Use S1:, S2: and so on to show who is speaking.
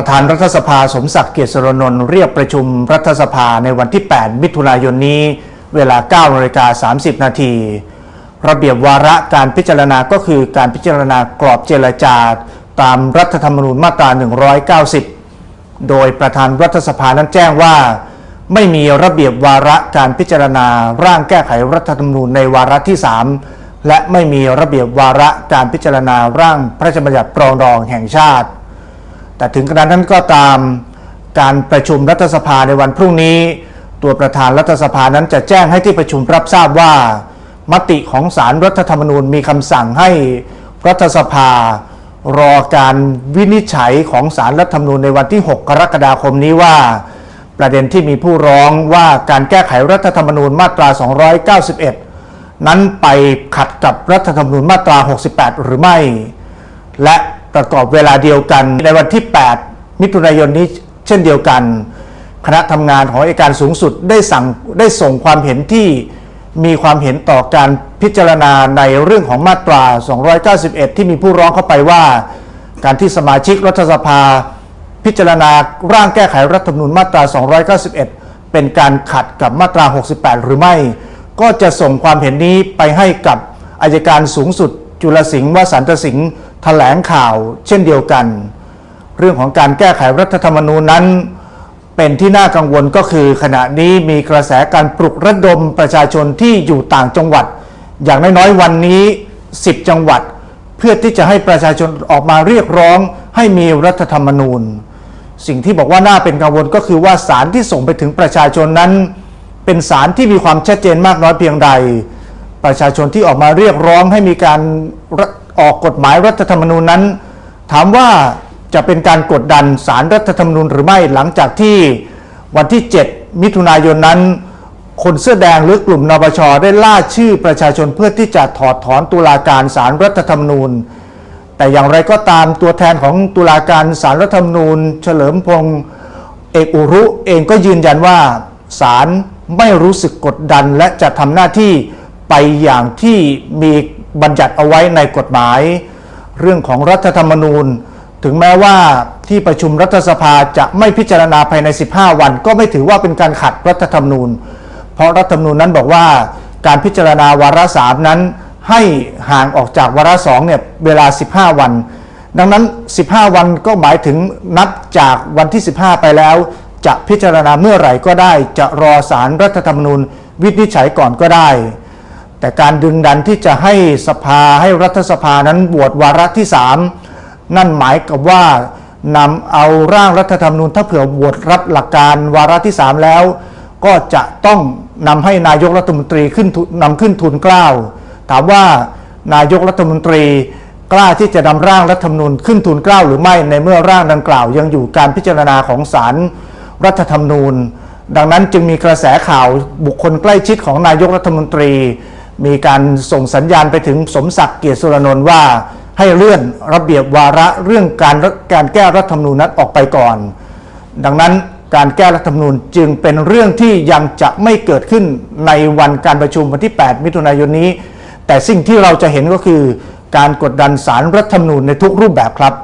S1: ประธานรัฐสภาสมศักดิ์เกียรติสรนนท์เรียกประชุมรัฐสภาในวันที่ 8 มิถุนายนนี้ เวลา9นาฬิกา30 นาทีระเบียบวาระการพิจารณาก็คือการพิจารณากรอบเจรจา ตามรัฐธรรมนูญมาตรา 190 โดยประธานรัฐสภานั้นแจ้งว่า ไม่มีระเบียบวาระการพิจารณาร่างแก้ไขรัฐธรรมนูญในวาระที่ 3 และไม่มีระเบียบวาระการพิจารณาร่างพระราชบัญญัติปรองดองแห่งชาติ แต่ถึงกระนั้นก็ตามการประชุมรัฐสภาในวันพรุ่งนี้ ตัวประธานรัฐสภานั้นจะแจ้งให้ที่ประชุมรับทราบว่า มติของสารรัฐธรรมนูญมีคำสั่งให้รัฐสภารอการวินิจฉัยของสารรัฐธรรมนูญในวันที่ 6 กรกฎาคมนี้ว่า ประเด็นที่มีผู้ร้องว่าการแก้ไขรัฐธรรมนูญมาตรา 291 นั้นไปขัดกับรัฐธรรมนูญมาตรา 68 หรือไม่ และ ประกอบเวลาเดียวกัน ในวันที่ 8 มิถุนายนนี้เช่นเดียวกัน คณะทำงานของอัยการสูงสุดได้สั่งได้ส่งความเห็นที่มีความเห็นต่อการพิจารณาในเรื่องของมาตรา 291 ที่มีผู้ร้องเข้าไปว่า การที่สมาชิกรัฐสภา พิจารณาร่างแก้ไขรัฐธรรมนูญมาตรา 291 เป็นการขัดกับมาตรา 68 หรือไม่ ก็จะส่งความเห็นนี้ไปให้กับอายการสูงสุดจุลสิงห์วสันตสิงห์ แถลงข่าวเช่นเดียวกัน เรื่องของการแก้ไขรัฐธรรมนูญนั้น เป็นที่น่ากังวลก็คือ ขณะนี้มีกระแสการปลุกระดมประชาชนที่อยู่ต่างจังหวัด อย่างน้อยๆวันนี้ 10 จังหวัด เพื่อที่จะให้ประชาชนออกมาเรียกร้องให้มีรัฐธรรมนูญ สิ่งที่บอกว่าน่าเป็นกังวลก็คือว่าสารที่ส่งไปถึงประชาชนนั้น เป็นสารที่มีความชัดเจนมากน้อยเพียงใดประชาชนที่ออกมาเรียกร้องให้มีการ ออกกฎหมายรัฐธรรมนูญนั้น ถามว่าจะเป็นการกดดันสารรัฐธรรมนูญหรือไม่หลังจากที่วันที่ 7 มิถุนายนนั้น คนเสื้อแดงหรือกลุ่มนปชได้ล่าชื่อประชาชนเพื่อที่จะถอดถอนตุลาการสารรัฐธรรมนูญ แต่อย่างไรก็ตามตัวแทนของตุลาการสารรัฐธรรมนูญ เฉลิมพงศ์เอกอุรุเองก็ยืนยันว่าศาลไม่รู้สึกกดดันและจะทำหน้าที่ไปอย่างที่มี บัญญัติเอาไว้ในกฎหมาย เรื่องของรัฐธรรมนูญ ถึงแม้ว่าที่ประชุมรัฐสภาจะไม่พิจารณาภายใน 15 วัน ก็ไม่ถือว่าเป็นการขัดรัฐธรรมนูญ เพราะรัฐธรรมนูญนั้นบอกว่าการพิจารณาวาระสามนั้น ให้ห่างออกจากวาระสองเนี่ยเวลา 15 วัน ดังนั้น 15 วันก็หมายถึงนับจากวันที่ 15 ไปแล้ว จะพิจารณาเมื่อไหร่ก็ได้ จะรอสารรัฐธรรมนูญ วินิจฉัยก่อนก็ได้ แต่การดึงดันที่จะให้สภาให้รัฐสภานั้นบวชวาระที่3นั่นหมายกับว่านำเอาร่างรัฐธรรมนูญถ้าเผื่อโหวตรับหลักการวาระที่3แล้ว ก็จะต้องนำให้นายกรัฐมนตรีขึ้นนำขึ้นทุนเกล้าถามว่านายกรัฐมนตรีกล้าที่จะนำร่างรัฐธรรมนูญขึ้นทุนเกล้าหรือไม่ในเมื่อร่างดังกล่าว ยังอยู่การพิจารณาของศาลรัฐธรรมนูญ ดังนั้นจึงมีกระแสข่าวบุคคลใกล้ชิดของนายกรัฐมนตรี มีการส่งสัญญาณไปถึงสมศักดิ์เกียรติสุรนนท์ว่าให้เลื่อนระเบียบวาระเรื่องการการแก้รัฐธรรมนูญนั้นออกไปก่อน ดังนั้นการแก้รัฐธรรมนูญจึงเป็นเรื่องที่ยังจะไม่เกิดขึ้นในวันการประชุมวันที่ 8 มิถุนายนนี้ แต่สิ่งที่เราจะเห็นก็คือ การกดดันสารรัฐธรรมนูญในทุกรูปแบบครับ